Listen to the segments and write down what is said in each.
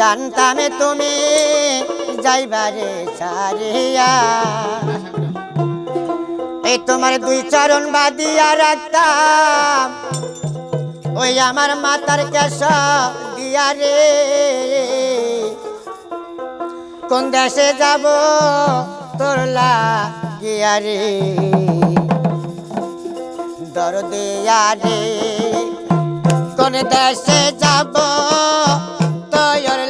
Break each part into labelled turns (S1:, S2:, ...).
S1: জানতাম তুমি যাইবারে সারিয়া এই তোমার দুই চরণ বাদিয়া রাখতাম, ওই আমার মাতার কেশ দিয়া রে। কোন দেশে যাব তোরলা গিয়া রে? দরদিয়া রে। কোন দেশে যাব তোরলা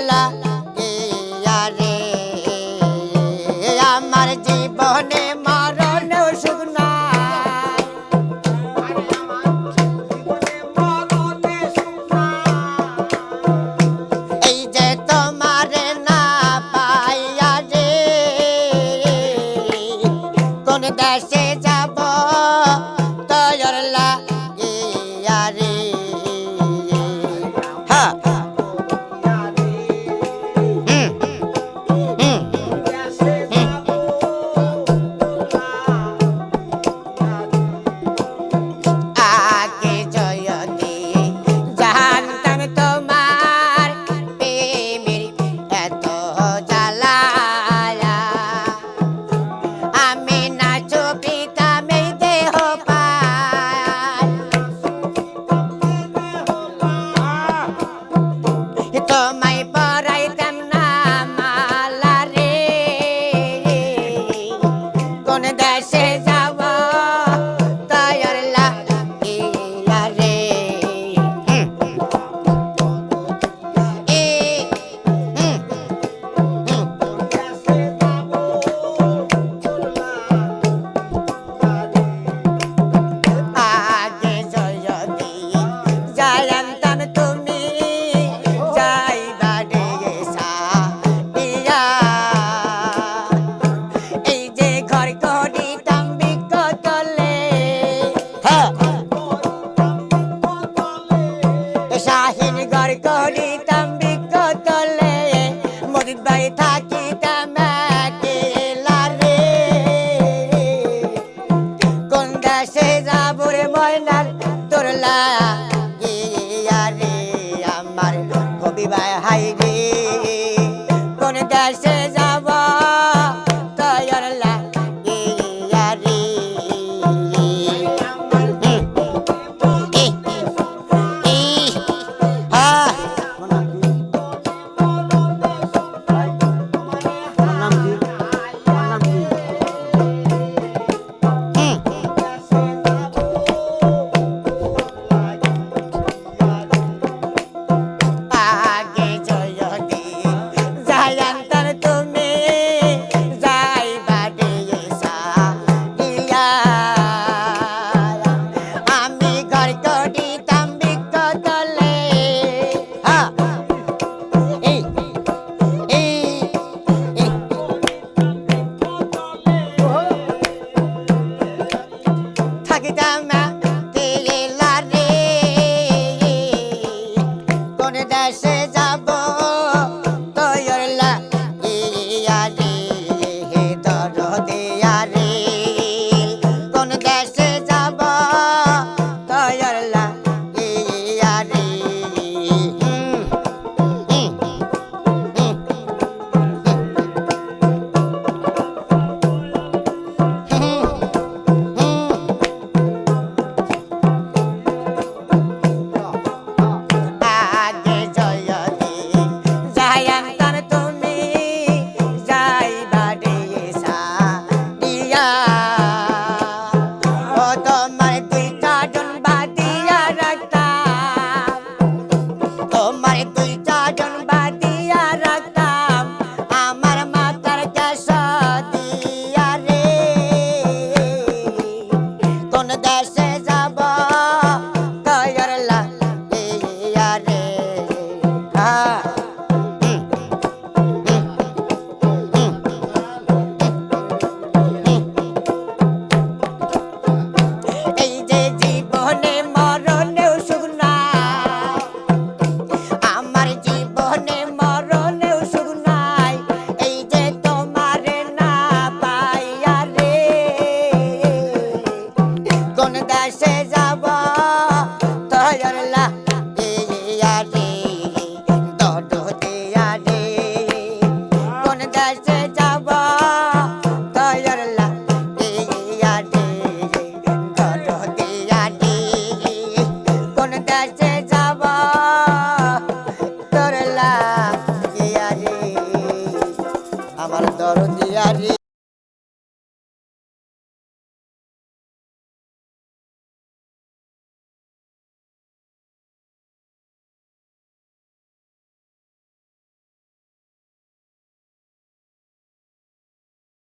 S1: my ใดทา তোমার দুইটা জন কাছে